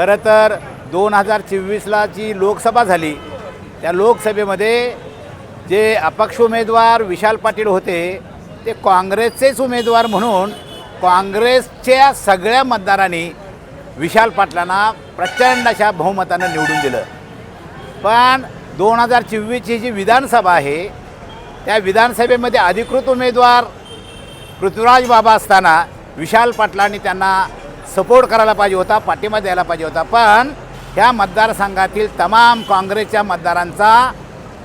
खरं तर दोन हजार चोवीसला जी लोकसभा झाली त्या लोकसभेमध्ये जे अपक्ष उमेदवार विशाल पाटील होते ते काँग्रेसचेच उमेदवार म्हणून काँग्रेसच्या सगळ्या मतदारांनी विशाल पाटलांना प्रचंड अशा बहुमतानं निवडून दिलं. पण दोन हजार चोवीसची जी विधानसभा आहे त्या विधानसभेमध्ये अधिकृत उमेदवार पृथ्वीराज बाबा असताना विशाल पाटलांनी त्यांना सपोर्ट करायला पाहिजे होता पाठिंबा द्यायला पाहिजे होता. पण ह्या मतदारसंघातील तमाम काँग्रेसच्या मतदारांचा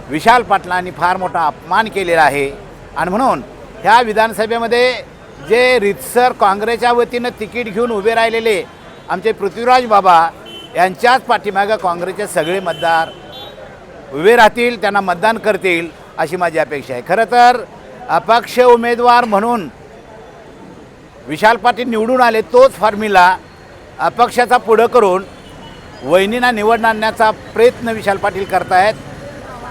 विशाल पाटलांनी फार मोठा अपमान केलेला आहे. आणि म्हणून ह्या विधानसभेमध्ये जे रितसर काँग्रेसच्या वतीनं तिकीट घेऊन उभे राहिलेले आमचे पृथ्वीराज बाबा यांच्याच पाठीमागं काँग्रेसचे सगळे मतदार उभे राहतील त्यांना मतदान करतील अशी माझी अपेक्षा आहे. खरं तर अपक्ष उमेदवार म्हणून विशाल पाटील निवडून आले तोच फॉर्म्युला अपक्षाचा पुढं करून वहिनींना निवडून आणण्याचा प्रयत्न विशाल पाटील करतायत.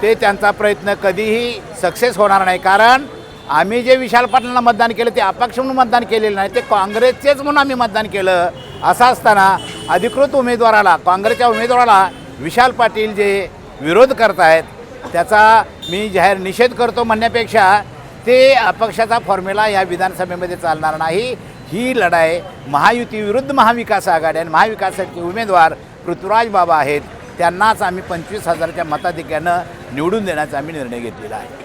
ते त्यांचा प्रयत्न कधीही सक्सेस होणार नाही. कारण आम्ही जे विशाल पाटलांना मतदान केलं ते अपक्ष म्हणून मतदान केलेलं नाही ते काँग्रेसचेच म्हणून आम्ही मतदान केलं. असं असताना अधिकृत उमेदवाराला काँग्रेसच्या उमेदवाराला विशाल पाटील जे विरोध करतायत त्याचा मी जाहीर निषेध करतो म्हणण्यापेक्षा ते अपक्षाचा फॉर्म्युला या विधानसभेमध्ये चालणार नाही. ही लढाई महायुतीविरुद्ध महाविकास आघाडी आणि महाविकासाचे उमेदवार पृथ्वीराज बाबा आहेत. त्यांनाच आम्ही पंचवीस हजारच्या मताधिक्यानं निवडून देण्याचा आम्ही निर्णय घेतलेला आहे.